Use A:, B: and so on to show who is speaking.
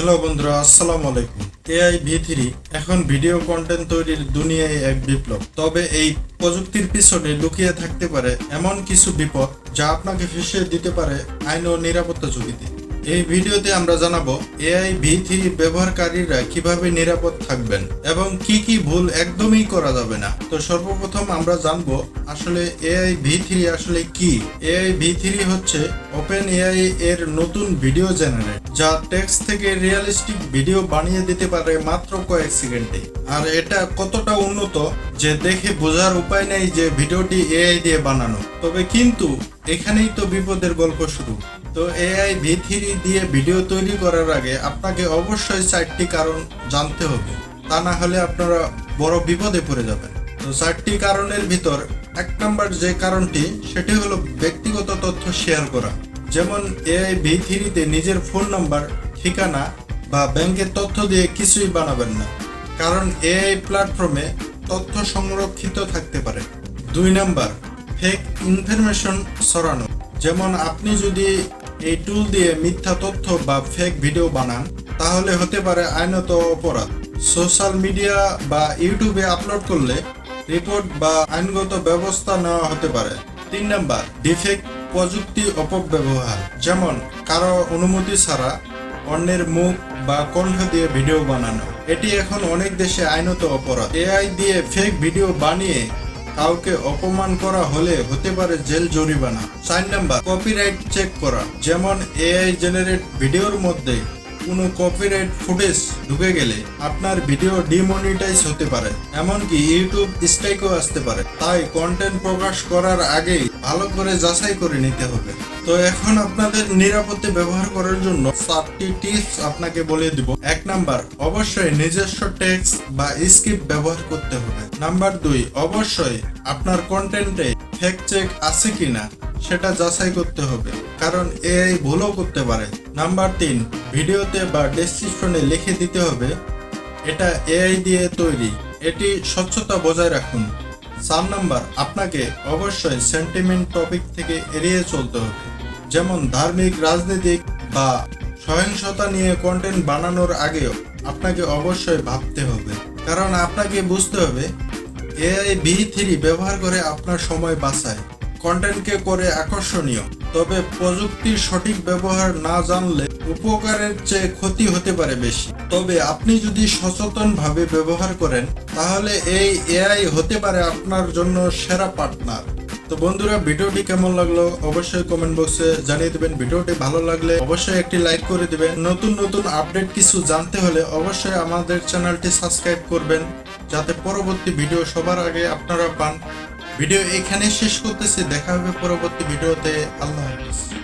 A: Hello বন্ধুরা, আসসালামু আলাইকুম। এআই ভি থ্রি এখন ভিডিও কন্টেন্ট তৈরির দুনিয়ায় এক বিপ্লব। তবে এই প্রযুক্তির পিছনে লুকিয়ে থাকতে পারে এমন কিছু বিপদ যা আপনাকে ফেসে দিতে পারে আইন ও নিরাপত্তা ঝুঁকিতে। এই ভিডিওতে আমরা জানাব এআই ভি থ্রি ব্যবহারকারীরা কীভাবে নিরাপদ থাকবেন এবং কি কি ভুল একদমই করা যাবে না। তো সর্বপ্রথম আমরা জানব আসলে এআই ভি থ্রি আসলে কি? এআই ভি থ্রি হচ্ছে ওপেন এআই এর নতুন ভিডিও জেনারেট, যা টেক্সট থেকে রিয়েলিস্টিক ভিডিও বানিয়ে দিতে পারে মাত্র কয়েক সেকেন্ডে। আর এটা কতটা উন্নত যে দেখে বোঝার উপায় নেই যে ভিডিওটি এআই দিয়ে বানানো। তবে কিন্তু এখানেই তো বিপদের গল্প শুরু। তো এআই ভি থ্রি দিয়ে ভিডিও তৈরি করার আগে আপনাকে অবশ্যই চারটি কারণ জানতে হবে। তা না হলে আপনারা বড় বিপদে পড়ে যাবেন। তো চারটি কারণের ভিতর এক নম্বর যে কারণটি, সেটি হলো ব্যক্তিগত তথ্য শেয়ার করা। যেমন এআই ভি থ্রিতে নিজের ফোন নাম্বার, ঠিকানা বা ব্যাংকের তথ্য দিয়ে কিছুই বানাবেন না। কারণ এআই প্ল্যাটফর্মে তথ্য সংরক্ষিত থাকতে পারে। দুই নাম্বার ফেক ইনফরমেশন ছড়ানো। যেমন আপনি যদি এই টুল দিয়ে মিথ্যা তথ্য বা ফেক ভিডিও বানান, তাহলে হতে পারে আইনত অপরাধ। সোশ্যাল মিডিয়া বা ইউটিউবে আপলোড করলে রিপোর্ট বা আইনগত ব্যবস্থা নেওয়া হতে পারে। তিন নাম্বার ডিফেক্ট প্রযুক্তি অপব্যবহার। যেমন, কারও অনুমতি ছাড়া অন্যের মুখ বা কণ্ঠ দিয়ে ভিডিও বানানো। এটি এখন অনেক দেশে আইনত অপরাধ। এআই দিয়ে ফেক ভিডিও বানিয়ে কাউকে অপমান করা হলে হতে পারে জেল জরিমানা। চার নাম্বার কপিরাইট চেক করা। যেমন এআই জেনারেট ভিডিওর মধ্যে কোনো কপিরাইট ফুটেজ ঢুকে গেলে আপনার ভিডিও ডিমনিটাইজ হতে পারে। এমনকি ইউটিউব স্ট্রাইকও আসতে পারে। তাই কন্টেন্ট প্রকাশ করার আগেই ভালো করে যাচাই করে নিতে হবে। তো এখন আপনাদের নিরাপত্তা ব্যবহার করার জন্য চারটি টিপস আপনাকে বলে দিব। এক নাম্বার, অবশ্যই নিজস্ব টেক্স বা স্ক্রিপ্ট ব্যবহার করতে হবে। নাম্বার দুই, অবশ্যই আপনার কন্টেন্টে ফেক চেক আছে কিনা? সেটা যাচাই করতে হবে, কারণ এআই ভুলও করতে পারে। নাম্বার তিন, ভিডিওতে বা ডেসক্রিপশনে লিখে দিতে হবে, এটা এআই দিয়ে তৈরি, এটি স্বচ্ছতা বজায় রাখুন। চার নাম্বার, আপনাকে অবশ্যই সেন্টিমেন্ট টপিক থেকে এড়িয়ে চলতে হবে, যেমন ধার্মিক, রাজনৈতিক বা সহিংসতা নিয়ে কন্টেন্ট বানানোর আগেও আপনাকে অবশ্যই ভাবতে হবে। কারণ আপনাকে বুঝতে হবে, এআই ভি থ্রি ব্যবহার করে আপনার সময় বাঁচায়। কন্টেন্টকে করে আকর্ষণীয়। তবে প্রযুক্তির সঠিক ব্যবহার না জানলে উপকারের চেয়ে ক্ষতি হতে পারে বেশি। তবে আপনি যদি সচেতনভাবে ব্যবহার করেন, তাহলে এই এআই হতে পারে আপনার জন্য সেরা পার্টনার। তো বন্ধুরা, ভিডিওটি কেমন লাগল অবশ্যই কমেন্ট বক্সে জানিয়ে দেবেন। ভিডিওটি ভালো লাগলে অবশ্যই একটি লাইক করে দিবেন। নতুন নতুন আপডেট কিছু জানতে হলে অবশ্যই আমাদের চ্যানেলটি সাবস্ক্রাইব করবেন, যাতে পরবর্তী ভিডিও সবার আগে আপনারা পান। ভিডিও এখানে শেষ করতেছি। দেখা হবে পরবর্তী ভিডিওতে। আল্লাহ হাফিজ।